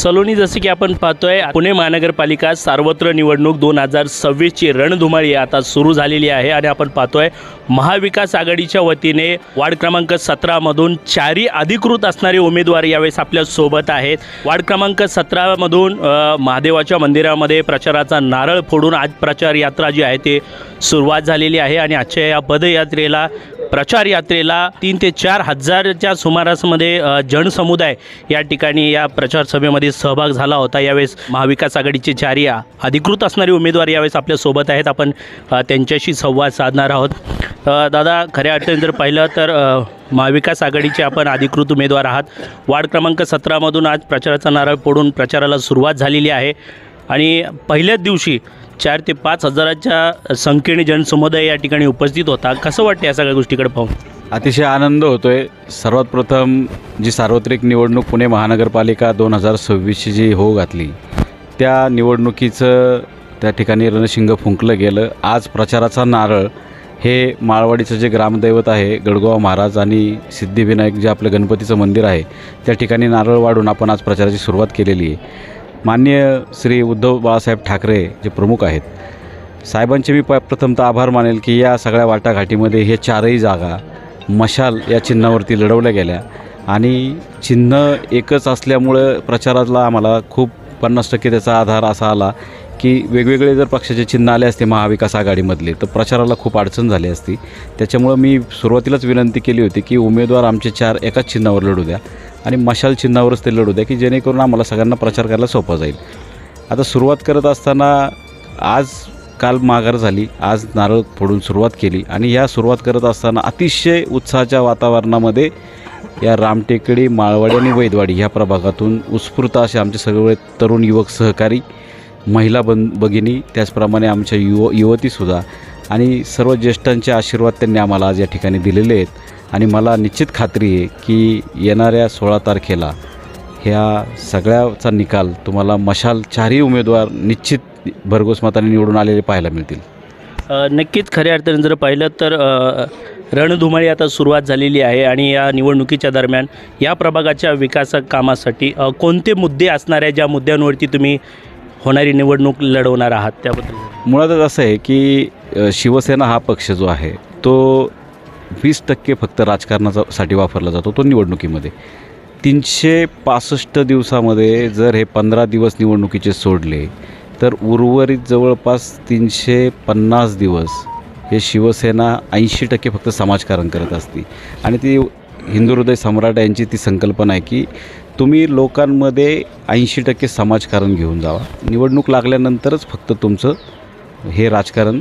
सलोनी जसं की आपण पाहतोय पुणे महानगरपालिका सार्वत्र निवडणूक दोन हजार सव्वीसची रणधुमाळी आता सुरू झालेली आहे आणि आपण पाहतोय महाविकास आघाडीच्या वतीने वार्ड क्रमांक सतरामधून चारही अधिकृत असणारे उमेदवार यावेळेस आपल्यासोबत आहेत. वार्ड क्रमांक सतरामधून महादेवाच्या मंदिरामध्ये प्रचाराचा नारळ फोडून आज प्रचार यात्रा जी आहे ते सुरुवात झालेली आहे आणि आजच्या या पदयात्रेला प्रचार यात्रेला तीन ते चार हजारच्या सुमारासमध्ये जनसमुदाय या ठिकाणी या प्रचार सभेमध्ये सहभाग झाला होता. यावेळेस महाविकास आघाडीचे चार या अधिकृत असणारे उमेदवार यावेळेस आपल्यासोबत आहेत. आपण त्यांच्याशी संवाद साधणार आहोत. दादा खऱ्या अर्थाने जर पाहिलं तर महाविकास आघाडीचे आपण अधिकृत उमेदवार आहात. वार्ड क्रमांक सतरामधून आज प्रचाराचा नारळ पडून प्रचाराला सुरुवात झालेली आहे. आणि पहिल्याच दिवशी चार ते पाच हजाराच्या संख्येने जनसमुदाय या ठिकाणी उपस्थित होता. कसं वाटतं या सगळ्या गोष्टीकडे पाहून? अतिशय आनंद होतोय. सर्वात प्रथम जी सार्वत्रिक निवडणूक पुणे महानगरपालिका दोन हजार सव्वीसची जी हो घातली त्या निवडणुकीचं त्या ठिकाणी रणशिंग फुंकलं गेलं. आज प्रचाराचा नारळ हे माळवाडीचं जे ग्रामदैवत आहे गडगोवा महाराज आणि सिद्धिविनायक जे आपलं गणपतीचं मंदिर आहे त्या ठिकाणी नारळ वाढून आपण आज प्रचाराची सुरुवात केलेली आहे. मान्य श्री उद्धव बाळासाहेब ठाकरे जे प्रमुख आहेत साहेबांचे मी प प्रथमतः आभार मानेल की या सगळ्या वाटाघाटीमध्ये हे चारही जागा मशाल या चिन्हावरती लढवल्या गेल्या. आणि चिन्ह एकच असल्यामुळं प्रचाराला आम्हाला खूप पन्नास टक्के त्याचा आधार असा आला की वेगवेगळे जर पक्षाचे चिन्ह आले असते महाविकास आघाडीमधले तर प्रचाराला खूप अडचण झाली असती. त्याच्यामुळं मी सुरुवातीलाच विनंती केली होती की उमेदवार आमचे चार एकाच चिन्हावर लढू द्या. आणि मशाल चिन्हावरच ते लढू द्या की जेणेकरून आम्हाला सगळ्यांना प्रचार करायला सोपा जाईल. आता सुरुवात करत असताना आज काल माघार झाली आज नारळ फोडून सुरुवात केली आणि या सुरुवात करत असताना अतिशय उत्साहाच्या वातावरणामध्ये या रामटेकडी माळवाडी आणि वैदवाडी ह्या प्रभागातून उत्स्फूर्त असे आमचे सगळे तरुण युवक सहकारी महिला बन भगिनी त्याचप्रमाणे आमच्या युव युवतीसुद्धा आणि सर्व ज्येष्ठांचे आशीर्वाद त्यांनी आम्हाला आज या ठिकाणी दिलेले आहेत. आणि मला निश्चित खात्री आहे की येणाऱ्या सोळा तारखेला ह्या सगळ्याचा निकाल तुम्हाला मशाल चारही उमेदवार निश्चित भरघोस मताने निवडून आलेले पाहायला मिळतील. नक्कीच खऱ्या अर्थाने जर पाहिलं तर रणधुमाळी आता सुरुवात झालेली आहे आणि या निवडणुकीच्या दरम्यान या प्रभागाच्या विकास कामासाठी कोणते मुद्दे असणार आहे ज्या मुद्द्यांवरती तुम्ही होणारी निवडणूक लढवणार आहात त्याबद्दल? मुळातच असं आहे की शिवसेना हा पक्ष जो आहे तो वीस टक्के फक्त राजकारणाचा साठी वापरला जातो तो निवडणुकीमध्ये. तीनशे पासष्ट दिवसामध्ये जर हे पंधरा दिवस निवडणुकीचे सोडले तर उर्वरित जवळपास तीनशे पन्नास दिवस हे शिवसेना ऐंशी टक्के फक्त समाजकारण करत असते. आणि ती हिंदू हृदय सम्राट यांची ती संकल्पना आहे की तुम्ही लोकांमध्ये ऐंशी टक्के समाजकारण घेऊन जावा. निवडणूक लागल्यानंतरच फक्त तुमचं हे राजकारण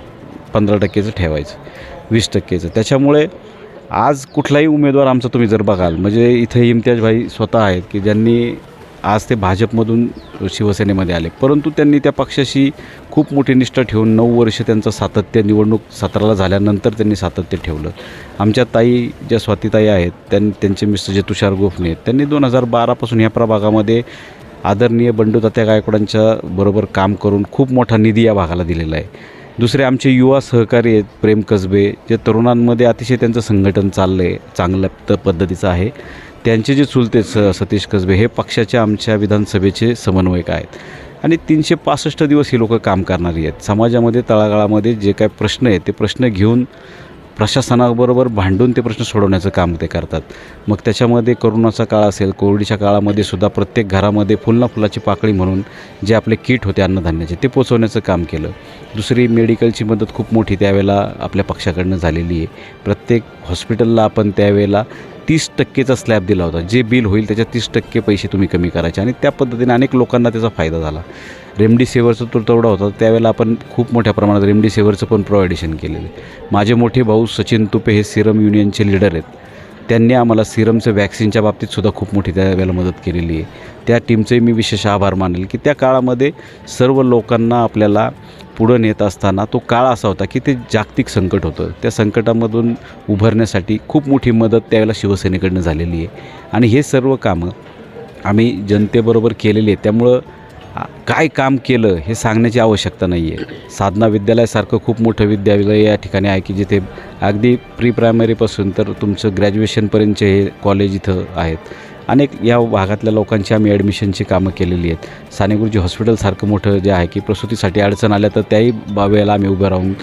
पंधरा टक्केचं ठेवायचं. वीस टक्केचं. त्याच्यामुळे आज कुठलाही उमेदवार आमचा तुम्ही जर बघाल म्हणजे इथे इम्तियाज भाई स्वतः आहेत की ज्यांनी आज ते भाजपमधून शिवसेनेमध्ये आले परंतु त्यांनी त्या पक्षाशी खूप मोठी निष्ठा ठेवून नऊ वर्ष त्यांचं सातत्य निवडणूक सतराला झाल्यानंतर त्यांनी सातत्य ठेवलं. आमच्या ताई ज्या स्वातीताई आहेत त्यां त्यांचे मिस्टर जे तुषार गोफणे आहेत त्यांनी दोन हजार बारापासून ह्या प्रभागामध्ये आदरणीय बंडू तात्या गायकवाडांच्या बरोबर काम करून खूप मोठा निधी या भागाला दिलेला आहे. दुसरे आमचे युवा सहकारी आहेत प्रेम कसबे जे तरुणांमध्ये अतिशय त्यांचं संघटन चाललं आहे चांगल्या पद्धतीचं आहे. त्यांचे जे चुलते स सतीश कसबे हे पक्षाच्या आमच्या विधानसभेचे समन्वयक आहेत. आणि तीनशे पासष्ट दिवस ही लोकं काम करणारी आहेत. समाजामध्ये तळागाळामध्ये जे काय प्रश्न आहेत ते प्रश्न घेऊन प्रशासनाबरोबर भांडून ते प्रश्न सोडवण्याचं काम ते करतात. मग त्याच्यामध्ये करोनाचा काळ असेल कोविडच्या काळामध्ये सुद्धा प्रत्येक घरामध्ये फुलना फुलाची पाकळी म्हणून जे आपले किट होते अन्नधान्याचे ते पोचवण्याचं काम केलं. दुसरी मेडिकलची मदत खूप मोठी त्यावेळेला आपल्या पक्षाकडनं झालेली आहे. प्रत्येक हॉस्पिटलला आपण त्यावेळेला तीस टक्केचा स्लॅब दिला होता. जे बिल होईल त्याच्या तीस टक्के पैसे तुम्ही कमी करायचे. आणि त्या पद्धतीने अनेक लोकांना त्याचा फायदा झाला. रेमडिसिवरचं तो तेवढा होता. त्यावेळेला आपण खूप मोठ्या प्रमाणात रेमडिसिवरचं पण प्रोव्हायडेशन केलेलं आहे. माझे मोठे भाऊ सचिन तुपे हे सिरम युनियनचे लीडर आहेत. त्यांनी आम्हाला सिरमचं वॅक्सिनच्या बाबतीत सुद्धा खूप मोठी त्यावेळेला मदत केलेली आहे. त्या टीमचेही मी विशेष आभार मानेल की त्या काळामध्ये सर्व लोकांना आपल्याला पुढं नेत असताना तो काळ असा होता की ते जागतिक संकट होतं. त्या संकटामधून उभारण्यासाठी खूप मोठी मदत त्यावेळेला शिवसेनेकडनं झालेली आहे. आणि हे सर्व कामं आम्ही जनतेबरोबर केलेली आहे त्यामुळं काय काम केलं हे सांगण्याची आवश्यकता नाही आहे साधना विद्यालयासारखं खूप मोठं विद्यालय या ठिकाणी आहे की जिथे अगदी प्री प्रायमरीपासून तर तुमचं ग्रॅज्युएशनपर्यंतचे हे कॉलेज इथं आहेत. अनेक या भागातल्या लोकांची आम्ही ॲडमिशनची कामं केलेली आहेत. सानेगुरुजी हॉस्पिटलसारखं मोठं जे आहे की प्रसूतीसाठी अडचण आल्या तर त्याही बावेला आम्ही उभं राहून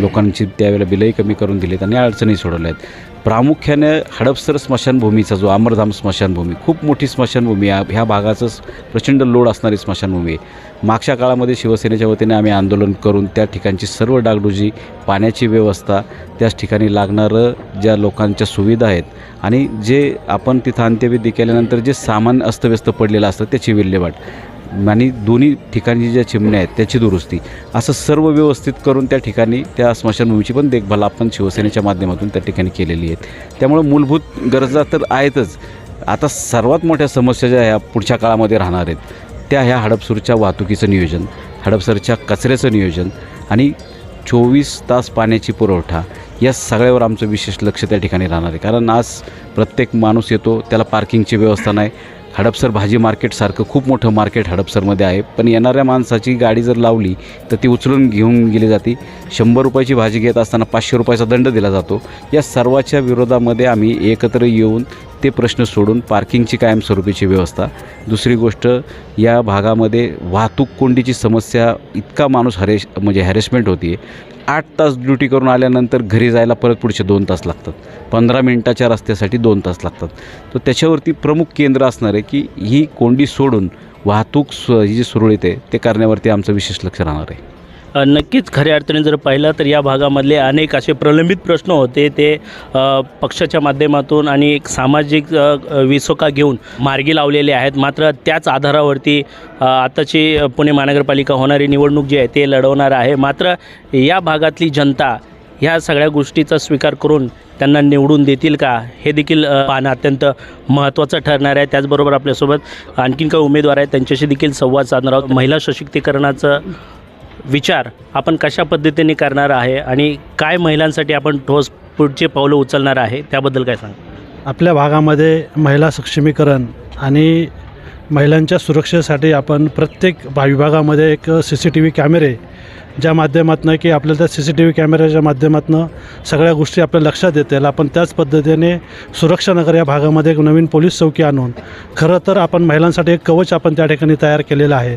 लोकांची त्यावेळेला बिलही कमी करून दिलीत आणि अडचणी सोडवल्या आहेत. प्रामुख्याने हडपसर स्मशानभूमीचा जो अमरधाम स्मशानभूमी खूप मोठी स्मशानभूमी आहे. ह्या भागाचं प्रचंड लोड असणारी स्मशानभूमी आहे. मागच्या काळामध्ये शिवसेनेच्या वतीने आम्ही आंदोलन करून त्या ठिकाणची सर्व डागडुजी पाण्याची व्यवस्था त्याच ठिकाणी लागणारं ज्या लोकांच्या सुविधा आहेत आणि जे आपण तिथं अंत्यविधी केल्यानंतर जे सामान अस्तव्यस्त पडलेलं असतं त्याची विल्हेवाट. आणि दोन्ही ठिकाणी ज्या चिमण्या आहेत त्याची दुरुस्ती. असं सर्व व्यवस्थित करून त्या ठिकाणी त्या स्मशानभूमीची पण देखभाल आपण शिवसेनेच्या माध्यमातून त्या ठिकाणी केलेली आहेत. त्यामुळं मूलभूत गरजा तर आहेतच. आता सर्वात मोठ्या समस्या ज्या ह्या पुढच्या काळामध्ये राहणार आहेत त्या ह्या हडपसूरच्या वाहतुकीचं नियोजन हडपसरच्या कचऱ्याचं नियोजन आणि चोवीस तास पाण्याची पुरवठा या सगळ्यावर आमचं विशेष लक्ष त्या ठिकाणी राहणार आहे. कारण आज प्रत्येक माणूस येतो त्याला पार्किंगची व्यवस्था नाही हडपसर भाजी मार्केटसारखं खूप मोठं मार्केट हडपसरमध्ये आहे. पण येणाऱ्या माणसाची गाडी जर लावली तर ती उचलून घेऊन गेली जाते. शंभर रुपयाची भाजी घेत असताना पाचशे रुपयाचा दंड दिला जातो. या सर्वाच्या विरोधामध्ये आम्ही एकत्र येऊन ते प्रश्न सोडून पार्किंगची कायमस्वरूपीची व्यवस्था. दुसरी गोष्ट या भागामध्ये वाहतूक कोंडीची समस्या इतका माणूस हरेश म्हणजे हॅरेसमेंट होती आहे आठ तास ड्युटी करून आल्यानंतर घरी जायला परत पुढचे दोन तास लागतात. पंधरा मिनटाच्या रस्त्यासाठी दोन तास लागतात. तर त्याच्यावरती प्रमुख केंद्र असणार आहे की ही कोंडी सोडून वाहतूक सु ही जी सुरळीत आहे ते करण्यावरती आमचं विशेष लक्ष राहणार आहे. नक्कीच खऱ्या अर्थाने जर पाहिलं तर या भागामधले अनेक असे प्रलंबित प्रश्न होते. ते पक्षाच्या माध्यमातून आणि एक सामाजिक विसोका घेऊन मार्गी लावलेले आहेत. मात्र त्याच आधारावरती आताची पुणे महानगरपालिका होणारी निवडणूक जी आहे ते लढवणार आहे. मात्र या भागातली जनता ह्या सगळ्या गोष्टीचा स्वीकार करून त्यांना निवडून देतील का हे देखील पाहणं अत्यंत महत्त्वाचं ठरणार आहे. त्याचबरोबर आपल्यासोबत आणखीन काही उमेदवार आहेत त्यांच्याशी देखील संवाद साधणार आहोत. महिला सशक्तीकरणाचं विचार आपण कशा पद्धतीने करणार आहे आणि काय महिलांसाठी आपण ठोस पुढचे पावलं उचलणार आहे त्याबद्दल काय सांग आपल्या भागामध्ये महिला सक्षमीकरण आणि महिलांच्या सुरक्षेसाठी आपण प्रत्येक भा विभागामध्ये एक सी सी टी व्ही कॅमेरे ज्या माध्यमातून की आपल्याला त्या सी सी टी व्ही कॅमेऱ्याच्या माध्यमातून सगळ्या गोष्टी आपल्या लक्षात येतील. आपण त्याच पद्धतीने सुरक्षानगर या भागामध्ये एक नवीन पोलीस चौकी आणून खरं तर आपण महिलांसाठी एक कवच आपण त्या ठिकाणी तयार केलेलं आहे.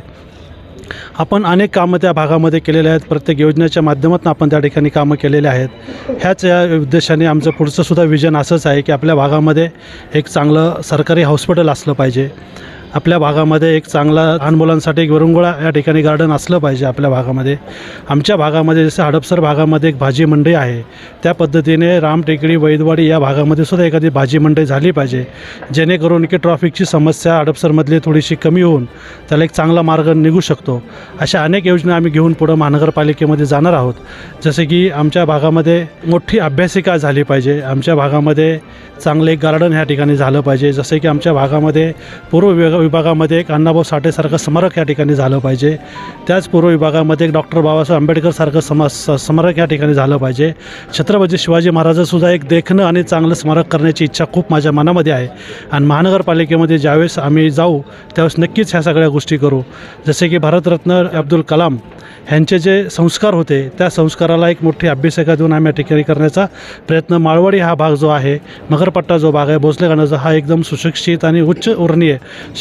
आपण अनेक कामं त्या भागामध्ये केलेले आहेत. प्रत्येक योजनेच्या माध्यमातून आपण त्या ठिकाणी कामं केलेले आहेत. ह्याच या उद्देशाने आमचं पुढचं सुद्धा विजन असंच आहे की आपल्या भागामध्ये एक चांगलं सरकारी हॉस्पिटल असलं पाहिजे. आपल्या भागामध्ये एक चांगला लहान मुलांसाठी एक विरंगुळा या ठिकाणी गार्डन असलं पाहिजे आपल्या भागामध्ये. आमच्या भागामध्ये जसं हडपसर भागामध्ये एक भाजी मंडई आहे. त्या पद्धतीने रामटेकडी वैदवाडी या भागामध्ये सुद्धा एखादी भाजी मंडई झाली पाहिजे. जेणेकरून की ट्रॉफिकची समस्या हडपसरमधली थोडीशी कमी होऊन त्याला एक चांगला मार्ग निघू शकतो. अशा अनेक योजना आम्ही घेऊन पुढं महानगरपालिकेमध्ये जाणार आहोत. जसे की आमच्या भागामध्ये मोठी अभ्यासिका झाली पाहिजे. आमच्या भागामध्ये चांगलं एक गार्डन ह्या ठिकाणी झालं पाहिजे. जसे की आमच्या भागामध्ये पूर्व विभाग विभागामध्ये एक अण्णाभाऊ साठेसारखं स्मारक या ठिकाणी झालं पाहिजे. त्याच पूर्व विभागामध्ये एक डॉक्टर बाबासाहेब आंबेडकरसारखं समा स- स्मारक या ठिकाणी झालं पाहिजे. छत्रपती शिवाजी महाराजसुद्धा एक देखणं आणि चांगलं स्मारक करण्याची इच्छा खूप माझ्या मनामध्ये आहे. आणि महानगरपालिकेमध्ये ज्यावेळेस आम्ही जाऊ त्यावेळेस नक्कीच ह्या सगळ्या गोष्टी करू. जसे की भारतरत्न अब्दुल कलाम ह्यांचे जे संस्कार होते त्या संस्काराला एक मोठी अभ्यासिका देऊन आम्ही या ठिकाणी करण्याचा प्रयत्न माळवाडी हा भाग जो आहे मगरपट्टा जो भाग आहे भोसले गाण्याचा हा एकदम सुशिक्षित आणि उच्च वर्णीय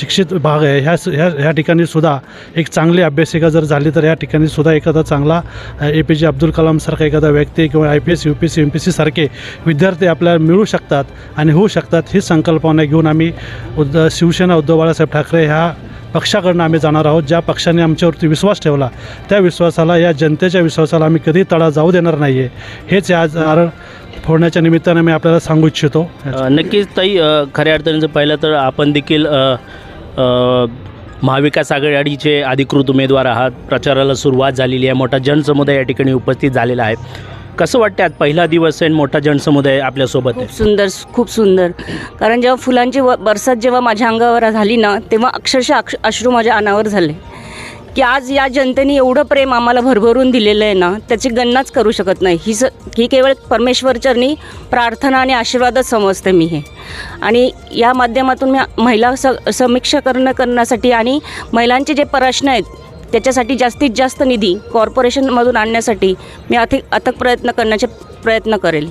शिक्षित भाग आहे. ह्या ह्या ह्या ठिकाणी सुद्धा एक चांगली अभ्यासिका जर झाली तर या ठिकाणी सुद्धा एखादा चांगला ए पी जे अब्दुल कलामसारखा एखादा व्यक्ती किंवा I P S U P S C M P सीसारखे विद्यार्थी आपल्याला मिळू शकतात आणि होऊ शकतात ही संकल्पना घेऊन आम्ही उद्ध शिवसेना उद्धव बाळासाहेब ठाकरे ह्या पक्षाकडनं आम्ही जाणार आहोत. ज्या पक्षाने आमच्यावरती विश्वास ठेवला त्या विश्वासाला या जनतेच्या विश्वासाला आम्ही कधी तडा जाऊ देणार नाही आहे हेच आज नारळ फोडण्याच्या निमित्तानं मी आपल्याला सांगू इच्छितो. नक्कीच ताई खऱ्या अडचणीचं जर पाहिलं तर आपण देखील महाविकास आघाडीचे अधिकृत उमेदवार आहात. प्रचाराला सुरुवात झालेली आहे. मोठा जनसमुदाय या ठिकाणी उपस्थित झालेला आहे. कसं वाटतं आज पहिला दिवस आहे आणि मोठा जनसमुदाय आपल्यासोबत खूप सुंदर खूप सुंदर. कारण जेव्हा फुलांची व बरसात जेव्हा माझ्या अंगावर झाली ना तेव्हा अक्षरशः अक्ष अश्रू माझ्या अनावर झाले. की आज या जनतेने एवढं प्रेम आम्हाला भरभरून दिलेलं आहे ना त्याची गणनाच करू शकत नाही. ही स ही केवळ परमेश्वरचरणी प्रार्थना आणि आशीर्वादच समजते मी हे. आणि या माध्यमातून मी महिला स समीक्षा करणं करण्यासाठी आणि महिलांचे जे प्रश्न आहेत त्याच्यासाठी जास्तीत जास्त निधी कॉर्पोरेशनमधून आणण्यासाठी मी अथिक अथक प्रयत्न करण्याचे प्रयत्न करेल.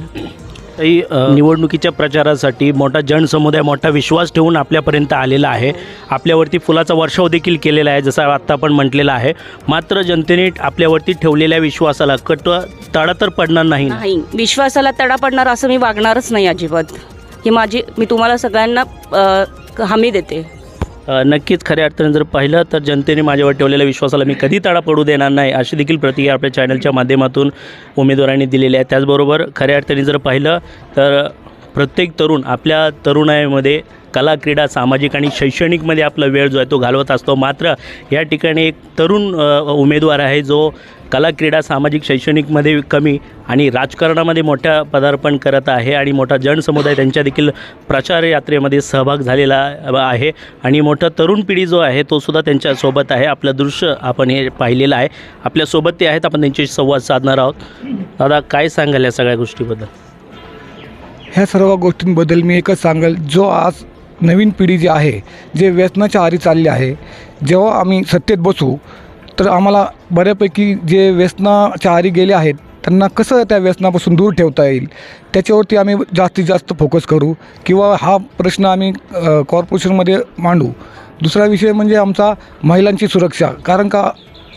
ताई, निवडणुकीच्या प्रचारासाठी मोठा जनसमुदाय मोठा विश्वास ठेवून आपल्यापर्यंत आलेला आहे. आपल्यावरती फुलाचा वर्षाव देखील केलेला आहे जसं आत्ता आपण म्हटलेलं आहे. मात्र जनतेने आपल्यावरती ठेवलेल्या विश्वासाला कट तडा तर पडणार नाही नाही. विश्वासाला तडा पडणार असं मी वागणारच नाही अजिबात. ही माझी मी तुम्हाला सगळ्यांना हमी देते. नक्कीच खऱ्या अर्थाने जर पाहिलं तर जनतेने माझ्यावर ठेवलेल्या विश्वासाला मी कधी तडा पडू देणार नाही अशी देखील प्रतिक्रिया आपल्या चॅनलच्या माध्यमातून उमेदवारांनी दिलेली आहे. त्याचबरोबर खऱ्या अर्थाने जर पाहिलं तर प्रत्येक तरुण आपल्या तरुणाईमध्ये कला क्रीडा सामाजिक आणि शैक्षणिकमध्ये आपला वेळ जो आहे तो घालवत असतो. मात्र या ठिकाणी एक तरुण उमेदवार आहे जो कला क्रीडा सामाजिक शैक्षणिकमध्ये कमी आणि राजकारणामध्ये मोठ्या पदार्पण करत आहे आणि मोठा जनसमुदाय त्यांच्या देखील प्रचार यात्रेमध्ये सहभाग झालेला आहे. आणि मोठा तरुण पिढी जो आहे तो सुद्धा त्यांच्यासोबत आहे. आपलं दृश्य आपण हे पाहिलेलं आहे. आपल्यासोबत ते आहेत. आपण त्यांच्याशी संवाद साधणार आहोत. दादा काय सांगाल या सगळ्या गोष्टीबद्दल? ह्या सर्व गोष्टींबद्दल मी एकच सांगेल. जो आज नवीन पिढी जी आहे जे व्यसनाच्या आरी चालली आहे जेव्हा आम्ही सत्तेत बसू तर आम्हाला बऱ्यापैकी जे व्यसनाच्या आरी गेले आहेत त्यांना कसं त्या व्यसनापासून दूर ठेवता येईल? त्याच्यावरती आम्ही जास्तीत जास्त फोकस करू किंवा हा प्रश्न आम्ही कॉर्पोरेशनमध्ये मांडू. दुसरा विषय म्हणजे आमचा महिलांची सुरक्षा. कारण का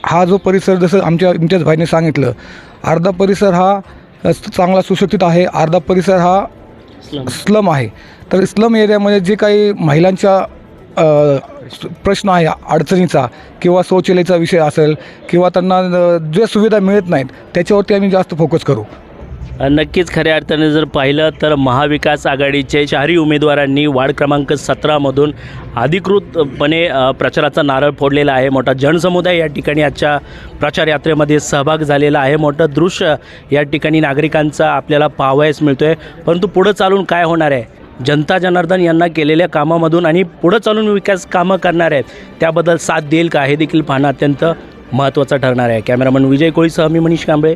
हा जो परिसर जसं आमच्या इम्तियाज भाईने सांगितलं अर्धा परिसर हा चांगला सुशोषित आहे अर्धा परिसर हा स्लम आहे. तर स्लम एरियामध्ये जे काही महिलांच्या प्रश्न आहे अडचणीचा किंवा शौचालयाचा विषय असेल किंवा त्यांना ज्या सुविधा मिळत नाहीत त्याच्यावरती आम्ही जास्त फोकस करू. नक्कीच खऱ्या अर्थाने जर पाहिलं तर महाविकास आघाडीचे शहरी उमेदवारांनी वार्ड क्रमांक सतरामधून अधिकृतपणे प्रचाराचा नारळ फोडलेला आहे. मोठा जनसमुदाय या ठिकाणी आजच्या प्रचार यात्रेमध्ये सहभाग झालेला आहे. मोठं दृश्य या ठिकाणी नागरिकांचा आपल्याला पाहावयास मिळतो आहे परंतु पुढं चालून काय होणार आहे? जनता जनार्दन यांना केलेल्या कामामधून आणि पुढं चालून विकास कामं करणार आहेत त्याबद्दल साथ देईल का हे देखील पाहणं अत्यंत महत्त्वाचं ठरणार आहे. कॅमेरामन विजय कोळीसह मी मनीष कांबळे.